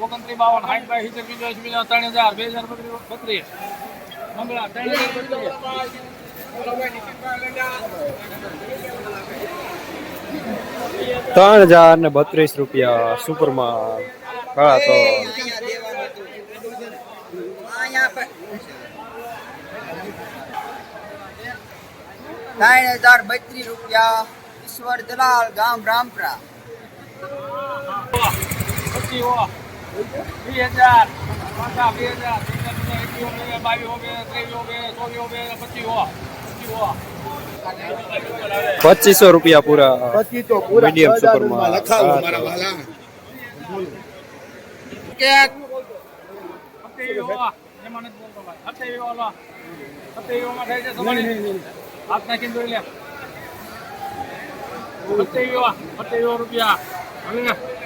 ઓગણત્રીસ, બાવન સાઠ બાય સિત્તેર પંચાવન, ત્રણ હજાર બે હજાર બત્રીસ મંગળા ત્રણ ત્રણ હજાર ને બત્રીસ રૂપિયા સુપરમાં કાળા તો ત્રણ હજાર બત્રીસ રૂપિયા ઈશ્વર દલાલ ગામ રામપરા. પચીસ બે હજાર બે હજાર. રૂપિયા પૂરા મીડિયમ સુપરમાં તો. સત્યાવીસ હો બોલતો ભાઈ થાય છે તમારે હાથ નાખીને જોઈ લે. રૂપિયા. હવે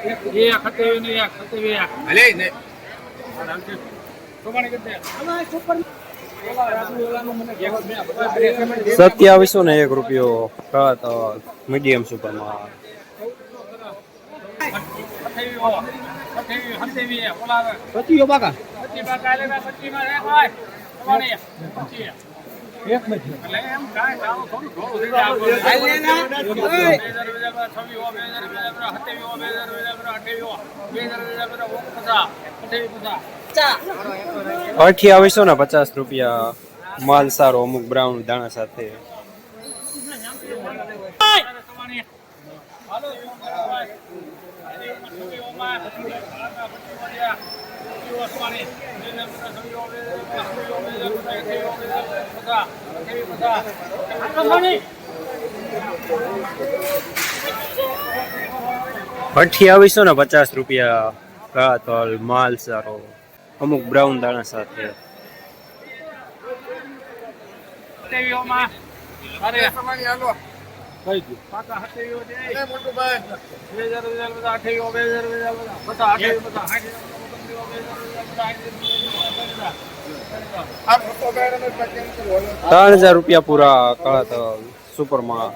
એક સત્યાવીસ ને એક સત્યાવીસ એક સત્યાવીસો ને એક રૂપિયો મીડિયમ સુપરમાં. પચીસ બાકા. પચીસ બાકા એટલે પચીસ એટલે એમ કાંઈ કામ થોડું થોડું ના. બે હજાર, બે હજાર, છવ્વીસ બે હજાર, બે હજાર, સત્યાવીસ બે હજાર, બે હજાર, અઠ્યાવીસ હો, બે હજાર, બે હજાર, ઓગણપચાસ, અઠ્યાવીસ, પચાસ. અઠ્યાવીસો ને પચાસ રૂપિયા માલ સારો અમુક બ્રાઉન દાણા સાથે. હાલો, હજાર, અઠ્યાવીસ, ને પચાસ રૂપિયા કાળા તલ માલ સારો અમુક બ્રાઉન દાણા સાથે. બે હજાર, બે હજાર બધા ત્રણ હજાર રૂપિયા પૂરા કળા સુપરમાં